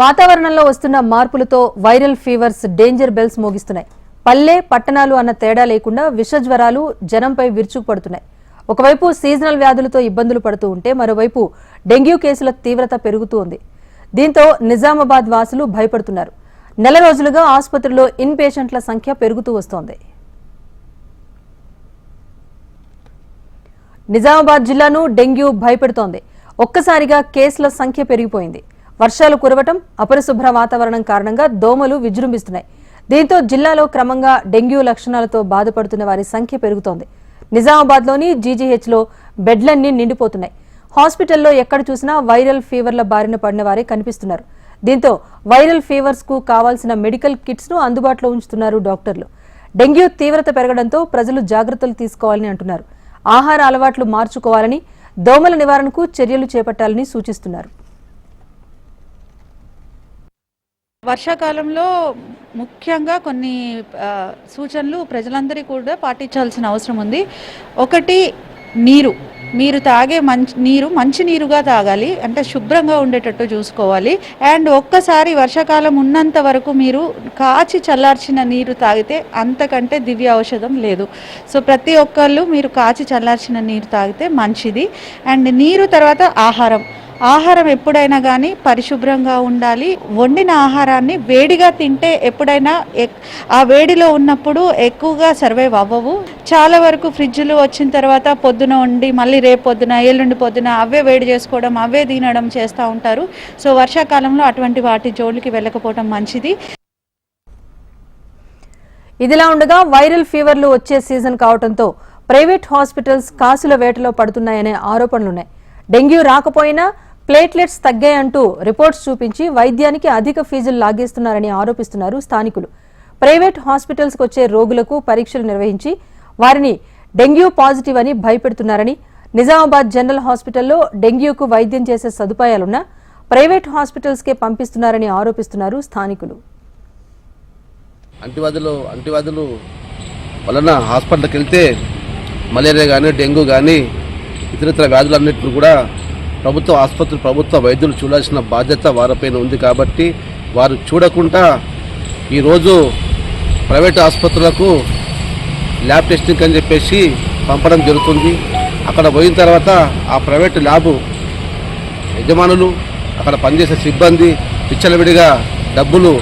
వాతావరణంలో వస్తున్న మార్పులతో వైరల్ ఫీవర్స్ డేంజర్ బెల్స్ మోగిస్తున్నాయి. పల్లె పట్టణాలు అన్న తేడా లేకుండా విషజ్వరాలు జనంపై విరుచుకుపడుతున్నాయి. ఒకవైపు సీజనల్ వ్యాధులతో ఇబ్బందులు పడుతూ ఉంటే మరోవైపు డెంగ్యూ కేసుల తీవ్రత పెరుగుతూ ఉంది. దీంతో నిజామాబాద్ వాసులు భయపడుతున్నారు. నెల రోజులుగా ఆసుపత్రిలో ఇన్ పేషెంట్ల సంఖ్య పెరుగుతూ వస్తోంది. నిజామాబాద్ జిల్లాను డెంగ్యూ భయపెడుతోంది. ఒక్కసారిగా కేసుల సంఖ్య పెరిగిపోయింది. వర్షాలు కురవటం అపరిశుభ్ర వాతావరణం కారణంగా దోమలు విజృంభిస్తున్నాయి. దీంతో జిల్లాలో క్రమంగా డెంగ్యూ లక్షణాలతో బాధపడుతున్న వారి సంఖ్య పెరుగుతోంది. నిజామాబాద్లోని జీజీహెచ్లో బెడ్లన్నీ నిండిపోతున్నాయి. హాస్పిటల్లో ఎక్కడ చూసినా వైరల్ ఫీవర్ల బారిన పడిన వారే కనిపిస్తున్నారు. దీంతో వైరల్ ఫీవర్స్కు కావాల్సిన మెడికల్ కిట్స్ను అందుబాటులో ఉంచుతున్నారు డాక్టర్లు. డెంగ్యూ తీవ్రత పెరగడంతో ప్రజలు జాగ్రత్తలు తీసుకోవాలని అంటున్నారు. ఆహార అలవాట్లు మార్చుకోవాలని దోమల నివారణకు చర్యలు చేపట్టాలని సూచిస్తున్నారు. వర్షాకాలంలో ముఖ్యంగా కొన్ని సూచనలు ప్రజలందరికీ కూడా పాటించాల్సిన అవసరం ఉంది. ఒకటి నీరు. మీరు తాగే మంచి నీరు మంచి నీరుగా తాగాలి అంటే శుభ్రంగా ఉండేటట్టు చూసుకోవాలి. అండ్ ఒక్కసారి వర్షాకాలం ఉన్నంత వరకు మీరు కాచి చల్లార్చిన నీరు తాగితే అంతకంటే దివ్య ఔషధం లేదు. సో ప్రతి ఒక్కళ్ళు మీరు కాచి చల్లార్చిన నీరు తాగితే మంచిది. అండ్ నీరు తర్వాత ఆహారం. ఆహారం ఎప్పుడైనా కానీ పరిశుభ్రంగా ఉండాలి. వండిన ఆహారాన్ని వేడిగా తింటే ఎప్పుడైనా ఆ వేడిలో ఉన్నప్పుడు ఎక్కువగా సర్వైవ్ అవ్వవు. చాలా వరకు ఫ్రిడ్జ్లు వచ్చిన తర్వాత పొద్దున వండి మళ్ళీ రేపు పొద్దున ఎల్లుండి పొద్దున అవే వేడి చేసుకోవడం అవే తినడం చేస్తూ ఉంటారు. సో వర్షాకాలంలో అటువంటి వాటి జోలికి వెళ్ళకపోవడం మంచిది. ఇదిలా ఉండగా వైరల్ ఫీవర్లు వచ్చే సీజన్ కావడంతో ప్రైవేట్ హాస్పిటల్స్ కాసుల వేటలో పడుతున్నాయనే ఆరోపణలున్నాయి. డెంగ్యూ రాకపోయినా ప్లేట్లెట్స్ తగ్గాయంటూ రిపోర్ట్స్ చూపించి వైద్యానికి అధిక ఫీజులు లాగేస్తున్నారని ఆరోపిస్తున్నారు స్థానికులు. ప్రైవేట్ హాస్పిటల్స్కి వచ్చే రోగులకు పరీక్షలు నిర్వహించి వారిని డెంగ్యూ పాజిటివ్ అని భయపెడుతున్నారని నిజామాబాద్ జనరల్ హాస్పిటల్లో డెంగ్యూకు వైద్యం చేసే సదుపాయాలున్నా ప్రైవేట్ హాస్పిటల్స్కే పంపిస్తున్నారని ఆరోపిస్తున్నారు స్థానికులు. అంటివ్యాధులు అంటివ్యాధులు వలన హాస్పిటల్కి వెళ్తే మలేరియా కానీ డెంగ్యూ కానీ ఇతరితర వ్యాధులన్నింటిని కూడా ప్రభుత్వ ఆసుపత్రులు ప్రభుత్వ వైద్యులు చూడాల్సిన బాధ్యత వారిపైన ఉంది కాబట్టి వారు చూడకుండా ఈరోజు ప్రైవేట్ ఆసుపత్రులకు ల్యాబ్ టెస్టింగ్ అని చెప్పేసి పంపడం జరుగుతుంది. అక్కడ పోయిన తర్వాత ఆ ప్రైవేట్ ల్యాబు యజమానులు అక్కడ పనిచేసే సిబ్బంది విచ్చలవిడిగా డబ్బులు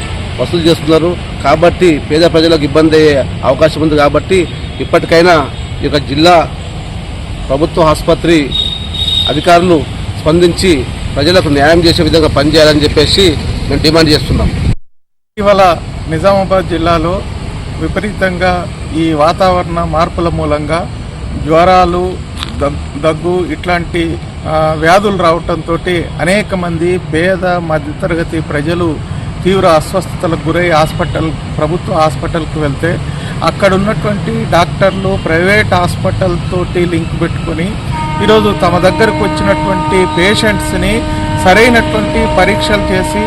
వసూలు చేస్తున్నారు. కాబట్టి పేద ప్రజలకు ఇబ్బంది అయ్యే అవకాశం ఉంది కాబట్టి ఇప్పటికైనా ఈ యొక్క జిల్లా ప్రభుత్వ ఆసుపత్రి అధికారులు స్పందించి ప్రజలకు న్యాయం చేసే విధంగా పనిచేయాలని చెప్పేసి మేము డిమాండ్ చేస్తున్నాం. ఇటీవల నిజామాబాద్ జిల్లాలో విపరీతంగా ఈ వాతావరణ మార్పుల మూలంగా జ్వరాలు దగ్గు ఇట్లాంటి వ్యాధులు రావటంతో అనేక మంది పేద మధ్యతరగతి ప్రజలు తీవ్ర అస్వస్థతలకు గురై హాస్పిటల్ ప్రభుత్వ హాస్పిటల్కి వెళ్తే అక్కడ ఉన్నటువంటి డాక్టర్లు ప్రైవేట్ హాస్పిటల్ తోటి లింక్ పెట్టుకొని ఈరోజు తమ దగ్గరకు వచ్చినటువంటి పేషెంట్స్ని సరైనటువంటి పరీక్షలు చేసి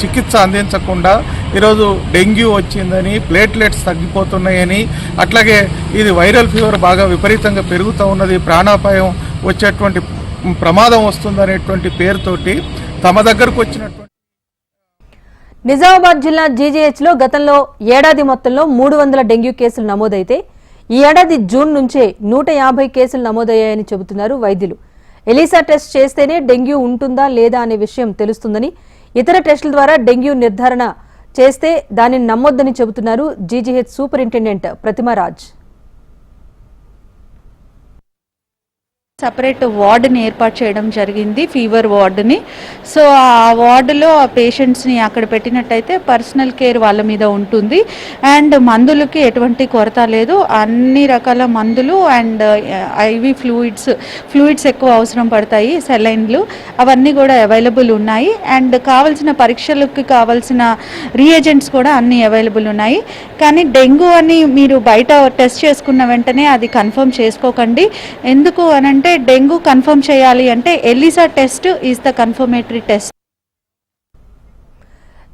చికిత్స అందించకుండా ఈరోజు డెంగ్యూ వచ్చిందని ప్లేట్లెట్స్ తగ్గిపోతున్నాయని అట్లాగే ఇది వైరల్ ఫీవర్ బాగా విపరీతంగా పెరుగుతూ ఉన్నది ప్రాణాపాయం వచ్చేటువంటి ప్రమాదం వస్తుందనేటువంటి పేరుతోటి తమ దగ్గరకు వచ్చినటువంటి నిజామాబాద్ జిల్లా జీజీహెచ్లో గతంలో ఏడాది మొత్తంలో మూడు వందల డెంగ్యూ కేసులు నమోదైతే ఈ ఏడాది జూన్ నుంచే నూట యాభై కేసులు నమోదయ్యాయని చెబుతున్నారు వైద్యులు. ఎలీసా టెస్ట్ చేస్తేనే డెంగ్యూ ఉంటుందా లేదా అనే విషయం తెలుస్తుందని ఇతర టెస్టుల ద్వారా డెంగ్యూ నిర్ధారణ చేస్తే దానిని నమ్మొద్దని చెబుతున్నారు జీజీహెచ్ సూపరింటెండెంట్ ప్రతిమారాజ్. సపరేట్ వార్డుని ఏర్పాటు చేయడం జరిగింది ఫీవర్ వార్డుని. సో ఆ వార్డులో ఆ పేషెంట్స్ని అక్కడ పెట్టినట్టయితే పర్సనల్ కేర్ వాళ్ళ మీద ఉంటుంది. అండ్ మందులకి ఎటువంటి కొరత లేదు. అన్ని రకాల మందులు అండ్ ఐవి ఫ్లూయిడ్స్ ఫ్లూయిడ్స్ ఎక్కువ అవసరం పడతాయి సెలైన్లు. అవన్నీ కూడా అవైలబుల్ ఉన్నాయి. అండ్ కావాల్సిన పరీక్షలకు కావాల్సిన రియేజెంట్స్ కూడా అన్ని అవైలబుల్ ఉన్నాయి. కానీ డెంగ్యూ అని మీరు బయట టెస్ట్ చేసుకున్న వెంటనే అది కన్ఫర్మ్ చేసుకోకండి. ఎందుకు అనంటే డెంగ్యూ కన్ఫర్మ్ చేయాలి అంటే ELISA test is the confirmatory test.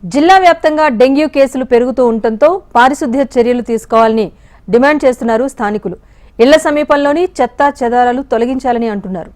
జిల్లా వ్యాప్తంగా డెంగ్యూ కేసులు పెరుగుతూ ఉండటంతో పారిశుద్ధ్య చర్యలు తీసుకోవాలని డిమాండ్ చేస్తున్నారు స్థానికులు. ఇళ్ళ సమీపంలోని చెత్త చెదారాలు తొలగించాలని అంటున్నారు.